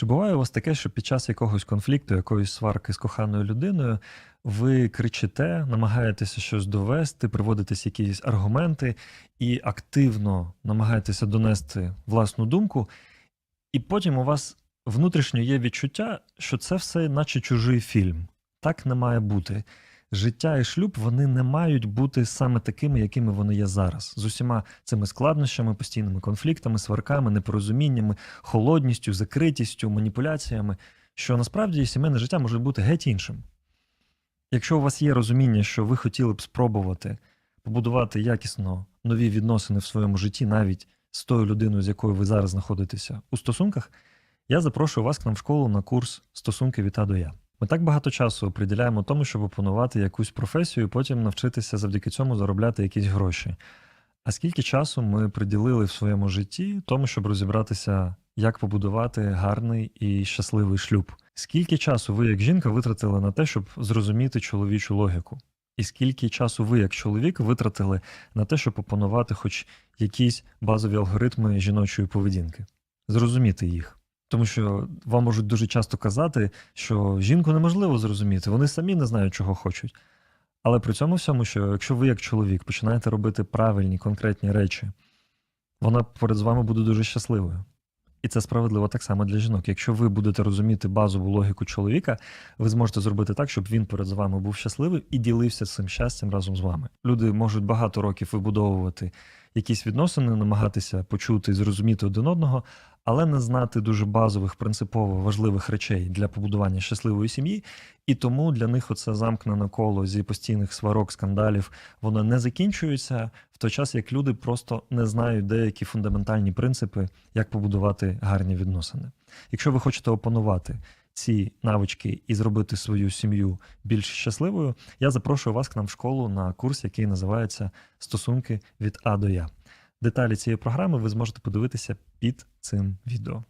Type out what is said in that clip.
Чи буває у вас таке, що під час якогось конфлікту, якоїсь сварки з коханою людиною, ви кричите, намагаєтеся щось довести, приводитесь якісь аргументи і активно намагаєтеся донести власну думку, і потім у вас внутрішньо є відчуття, що це все наче чужий фільм. Так не має бути. Життя і шлюб вони не мають бути саме такими, якими вони є зараз, з усіма цими складнощами, постійними конфліктами, сварками, непорозуміннями, холодністю, закритістю, маніпуляціями, що насправді сімейне життя може бути геть іншим. Якщо у вас є розуміння, що ви хотіли б спробувати побудувати якісно нові відносини в своєму житті, навіть з тою людиною, з якою ви зараз знаходитеся у стосунках, я запрошую вас к нам в школу на курс стосунки від А до Я. Ми так багато часу приділяємо тому, щоб опанувати якусь професію, і потім навчитися завдяки цьому заробляти якісь гроші. А скільки часу ми приділили в своєму житті тому, щоб розібратися, як побудувати гарний і щасливий шлюб? Скільки часу ви, як жінка, витратили на те, щоб зрозуміти чоловічу логіку? І скільки часу ви, як чоловік, витратили на те, щоб опанувати хоч якісь базові алгоритми жіночої поведінки, зрозуміти їх? Тому що вам можуть дуже часто казати, що жінку неможливо зрозуміти, вони самі не знають, чого хочуть. Але при цьому всьому, що якщо ви, як чоловік, починаєте робити правильні, конкретні речі, вона поряд з вами буде дуже щасливою. І це справедливо так само для жінок. Якщо ви будете розуміти базову логіку чоловіка, ви зможете зробити так, щоб він перед вами був щасливий і ділився цим щастям разом з вами. Люди можуть багато років вибудовувати якісь відносини, намагатися почути і зрозуміти один одного, але не знати дуже базових, принципово важливих речей для побудування щасливої сім'ї, і тому для них оце замкнене коло зі постійних сварок, скандалів, воно не закінчується в той час, як люди просто не знають деякі фундаментальні принципи, як побудувати гарні відносини. Якщо ви хочете опанувати ці навички і зробити свою сім'ю більш щасливою, я запрошую вас к нам в школу на курс, який називається Стосунки від А до Я. Деталі цієї програми ви зможете подивитися під цим відео.